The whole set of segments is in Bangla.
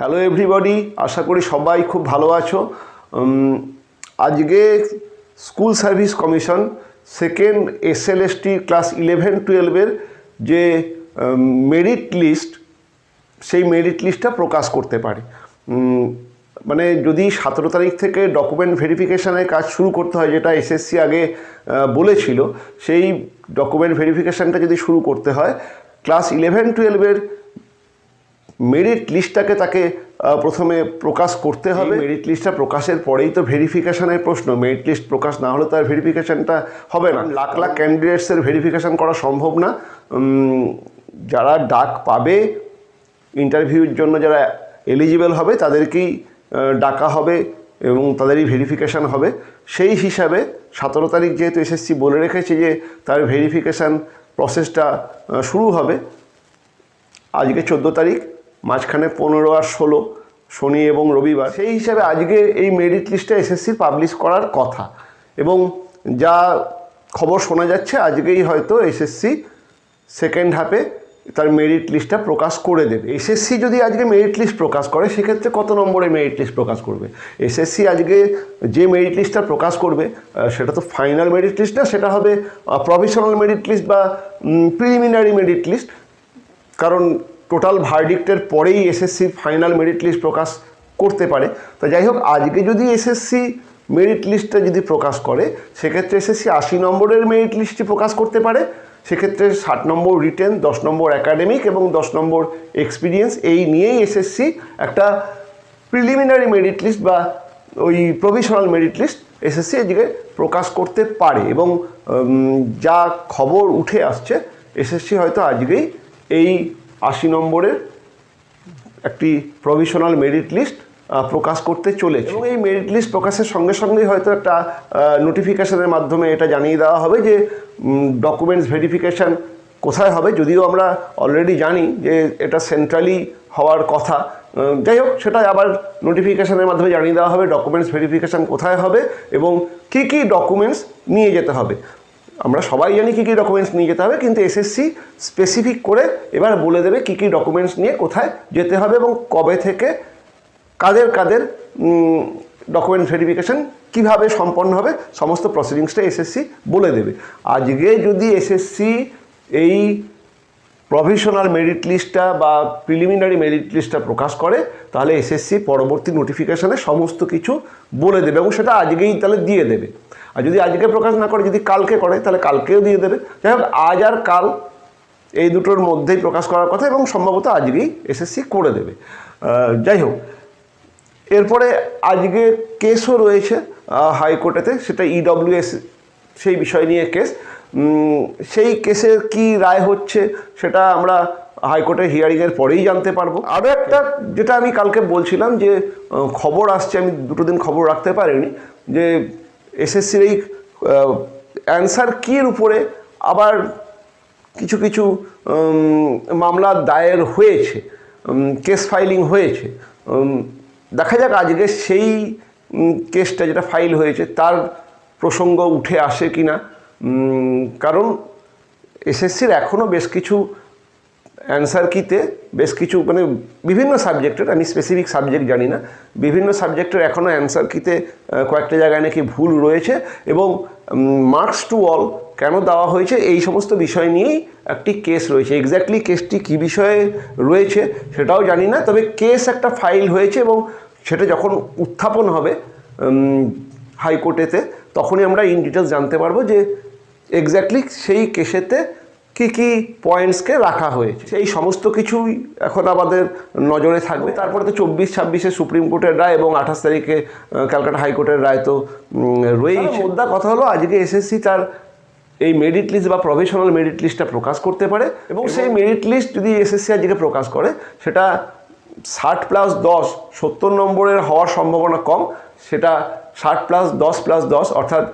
হ্যালো এভরিবডি আশা করি সবাই খুব ভালো আছো। আজকে school service commission second SLST class eleven টুয়েলভের যে মেরিট লিস্ট সেই মেরিট লিস্টটা প্রকাশ করতে পারে। মানে যদি সতেরো তারিখ থেকে ডকুমেন্ট ভেরিফিকেশানের কাজ শুরু করতে হয়, যেটা এসএসসি আগে বলেছিল, সেই ডকুমেন্ট ভেরিফিকেশানটা যদি শুরু করতে হয়, ক্লাস ইলেভেন টুয়েলভের মেরিট লিস্টটাকে তাকে প্রথমে প্রকাশ করতে হবে। মেরিট লিস্টটা প্রকাশের পরেই তো ভেরিফিকেশনের প্রশ্ন। মেরিট লিস্ট প্রকাশ না হলে তার ভেরিফিকেশনটা হবে না। লাখ লাখ ক্যান্ডিডেটসের ভেরিফিকেশন করা সম্ভব না। যারা ডাক পাবে ইন্টারভিউর জন্য যারা এলিজিবল হবে তাদেরকেই ডাকা হবে এবং তাদেরই ভেরিফিকেশান হবে। সেই হিসাবে সতেরো তারিখ যেহেতু এসএসসি বলে রেখেছে যে তার ভেরিফিকেশান প্রসেসটা শুরু হবে আজকে চোদ্দ তারিখ। মাঝখানে পনেরো আর ষোলো, শনি এবং রবিবার। সেই হিসাবে আজকে এই মেরিট লিস্টটা এসএসসির পাবলিশ করার কথা। এবং যা খবর শোনা যাচ্ছে, আজকেই হয়তো এসএসসি সেকেন্ড হাফে তার মেরিট লিস্টটা প্রকাশ করে দেবে। এসএসসি যদি আজকে মেরিট লিস্ট প্রকাশ করে, সেক্ষেত্রে কত নম্বরে মেরিট লিস্ট প্রকাশ করবে? এসএসসি আজকে যে মেরিট লিস্টটা প্রকাশ করবে সেটা তো ফাইনাল মেরিট লিস্ট না, সেটা হবে প্রফেশনাল মেরিট লিস্ট বা প্রিলিমিনারি মেরিট লিস্ট কারণ টোটাল ভার্ডিক্টের পরেই এসএসসি ফাইনাল মেরিট লিস্ট প্রকাশ করতে পারে। তো যাই হোক, আজকে যদি এসএসসি মেরিট লিস্টটা যদি প্রকাশ করে, সেক্ষেত্রে এসএসসি আশি নম্বরের মেরিট লিস্টটি প্রকাশ করতে পারে। সেক্ষেত্রে ষাট নম্বর রিটেন, দশ নম্বর অ্যাকাডেমিক এবং দশ নম্বর এক্সপিরিয়েন্স, এই নিয়েই এসএসসি একটা প্রিলিমিনারি মেরিট লিস্ট বা ওই প্রভিশনাল মেরিট লিস্ট এসএসসি এদিকে প্রকাশ করতে পারে এবং যা খবর উঠে আসছে, এসএসসি হয়তো আজকেই এই আশি নম্বরের একটি প্রভিশনাল মেরিট লিস্ট প্রকাশ করতে চলেছে। এবং এই মেরিট লিস্ট প্রকাশের সঙ্গে সঙ্গে হয়তো একটা নোটিফিকেশানের মাধ্যমে এটা জানিয়ে দেওয়া হবে যে ডকুমেন্টস ভেরিফিকেশান কোথায় হবে। যদিও আমরা অলরেডি জানি যে এটা সেন্ট্রালি হওয়ার কথা। যাই হোক সেটা আবার নোটিফিকেশনের মাধ্যমে জানিয়ে দেওয়া হবে ডকুমেন্টস ভেরিফিকেশান কোথায় হবে এবং কী কী ডকুমেন্টস নিয়ে যেতে হবে। আমরা সবাই জানি কী কী ডকুমেন্টস নিয়ে যেতে হবে, কিন্তু এসএসসি স্পেসিফিক করে এবার বলে দেবে কী কী ডকুমেন্টস নিয়ে কোথায় যেতে হবে এবং কবে থেকে কাদের কাদের ডকুমেন্ট ভেরিফিকেশান কীভাবে সম্পন্ন হবে, সমস্ত প্রসিডিংসটা এসএসসি বলে দেবে। আজকে যদি এসএসসি এই প্রভিশনাল মেরিট লিস্টটা বা প্রিলিমিনারি মেরিট লিস্টটা প্রকাশ করে, তাহলে এসএসসি পরবর্তী নোটিফিকেশানে সমস্ত কিছু বলে দেবে এবং সেটা আজকেই তাহলে দিয়ে দেবে। আর যদি আজকে প্রকাশ না করে, যদি কালকে করে, তাহলে কালকেও দিয়ে দেবে। যাই হোক, আজ আর কাল এই দুটোর মধ্যেই প্রকাশ করার কথা এবং সম্ভবত আজকেই এসএসসি করে দেবে। যাই হোক, এরপরে আজকে কেসও রয়েছে হাইকোর্টেতে সেটা ইডব্লিউএস সেই বিষয় নিয়ে কেস সেই কেসের কি রায় হচ্ছে সেটা আমরা হাইকোর্টের হিয়ারিংয়ের পরেই জানতে পারব। আরও একটা যেটা আমি কালকে বলছিলাম যে খবর আসছে, আমি দুটো দিন খবর রাখতে পারিনি, যে এসএসসির এই অ্যান্সার কির উপরে আবার কিছু কিছু মামলা দায়ের হয়েছে কেস ফাইলিং হয়েছে দেখা যাক আজকে সেই কেসটা যেটা ফাইল হয়েছে তার প্রসঙ্গ উঠে আসে কি না কারণ এসএসসির এখনও বেশ কিছু অ্যান্সার কিতে বেশ কিছু মানে বিভিন্ন সাবজেক্টের আমি স্পেসিফিক সাবজেক্ট জানি না, বিভিন্ন সাবজেক্টের এখনও অ্যান্সার কিতে কয়েকটা জায়গায় নাকি ভুল রয়েছে এবং মার্কস টু অল কেন দেওয়া হয়েছে, এই সমস্ত বিষয় নিয়েই একটি কেস রয়েছে। এক্স্যাক্টলি কেসটি কী বিষয়ে রয়েছে সেটাও জানি না, তবে কেস একটা ফাইল হয়েছে এবং সেটা যখন উত্থাপন হবে হাইকোর্টেতে তখনই আমরা ইন ডিটেলস জানতে পারব যে এক্স্যাক্টলি সেই কেসেতে কী কী পয়েন্টসকে রাখা হয়েছে। সেই সমস্ত কিছুই এখন আমাদের নজরে থাকবে। তারপরে তো চব্বিশ ছাব্বিশে সুপ্রিম কোর্টের রায় এবং আঠাশ তারিখে ক্যালকাটা হাইকোর্টের রায় তো উম, রয়েইছে। মোদ্দা কথা হলো আজকে এসএসসি তার এই মেরিট লিস্ট বা প্রফেশনাল মেরিট লিস্টটা প্রকাশ করতে পারে এবং সেই মেরিট লিস্ট যদি এসএসসি আজকে প্রকাশ করে সেটা ষাট প্লাস দশ সত্তর নম্বরের হওয়ার সম্ভাবনা কম সেটা ষাট প্লাস দশ প্লাস দশ অর্থাৎ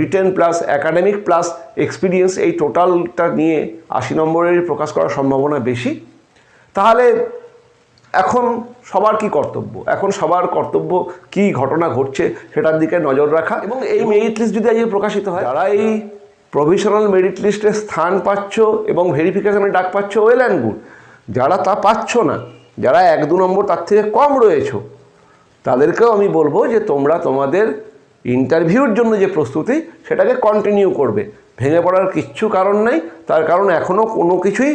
written plus academic plus experience এই টোটালটা নিয়ে আশি নম্বরের প্রকাশ করার সম্ভাবনা বেশি। তাহলে এখন সবার কি কর্তব্য? এখন সবার কর্তব্য কি ঘটনা ঘটছে সেটার দিকে নজর রাখা এবং এই মেরিট লিস্ট যদি আজকে প্রকাশিত হয় যারা এই প্রভিশনাল মেরিট লিস্টে স্থান পাচ্ছ এবং ভেরিফিকেশনে ডাক পাচ্ছ ওয়েল অ্যান্ড গুড যারা তা পাচ্ছ না যারা এক দু নম্বর তার থেকে কম রয়েছো তাদেরকেও আমি বলব যে তোমরা তোমাদের ইন্টারভিউর জন্য যে প্রস্তুতি, সেটাকে কন্টিনিউ করবে। ভেঙে পড়ার কিচ্ছু কারণ নাই, তার কারণ এখনও কোনো কিছুই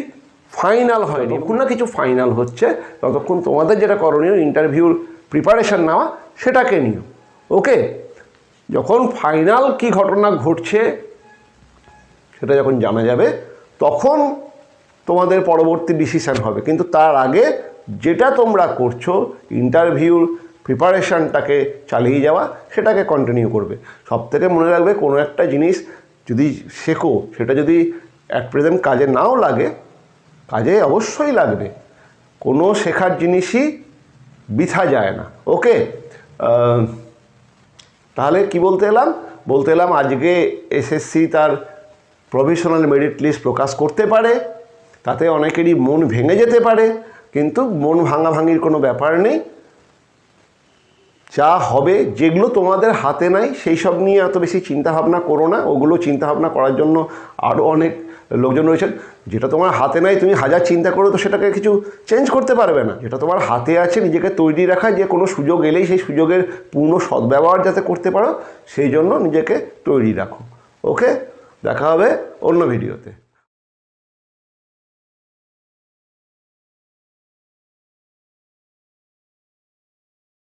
ফাইনাল হয়নি। এখন না কিছু ফাইনাল হচ্ছে, ততক্ষণ তোমাদের যেটা করণীয় ইন্টারভিউর প্রিপারেশান নেওয়া, সেটাকে নিও। ওকে যখন ফাইনাল কি ঘটনা ঘটছে, সেটা যখন জানা যাবে, তখন তোমাদের পরবর্তী ডিসিশান হবে। কিন্তু তার আগে যেটা তোমরা করছ ইন্টারভিউর প্রিপারেশানটাকে চালিয়ে যাওয়া, সেটাকে কন্টিনিউ করবে। সব থেকে মনে রাখবে, কোনো একটা জিনিস যদি শেখো, সেটা যদি অ্যাট প্রেজেন্ট কাজে নাও লাগে, কাজে অবশ্যই লাগবে। কোনো শেখার জিনিসই বৃথা যায় না। ওকে তাহলে কি বলতে এলাম? বলতে এলাম আজকে এসএসসি তার প্রভিশনাল মেরিট লিস্ট প্রকাশ করতে পারে, তাতে অনেকেরই মন ভেঙে যেতে পারে, কিন্তু মন ভাঙাভাঙির কোনো ব্যাপার নেই। যা হবে, যেগুলো তোমাদের হাতে নাই, সেই সব নিয়ে এত বেশি চিন্তাভাবনা করো না। ওগুলো চিন্তাভাবনা করার জন্য আরও অনেক লোকজন রয়েছেন। যেটা তোমার হাতে নাই, তুমি হাজার চিন্তা করো তো সেটাকে কিছু চেঞ্জ করতে পারবে না। যেটা তোমার হাতে আছে, নিজেকে তৈরি রাখা, যে কোনো সুযোগ এলেই সেই সুযোগের পূর্ণ সদ্ব্যবহার যাতে করতে পারো, সেই জন্য নিজেকে তৈরি রাখো। ওকে দেখা হবে অন্য ভিডিওতে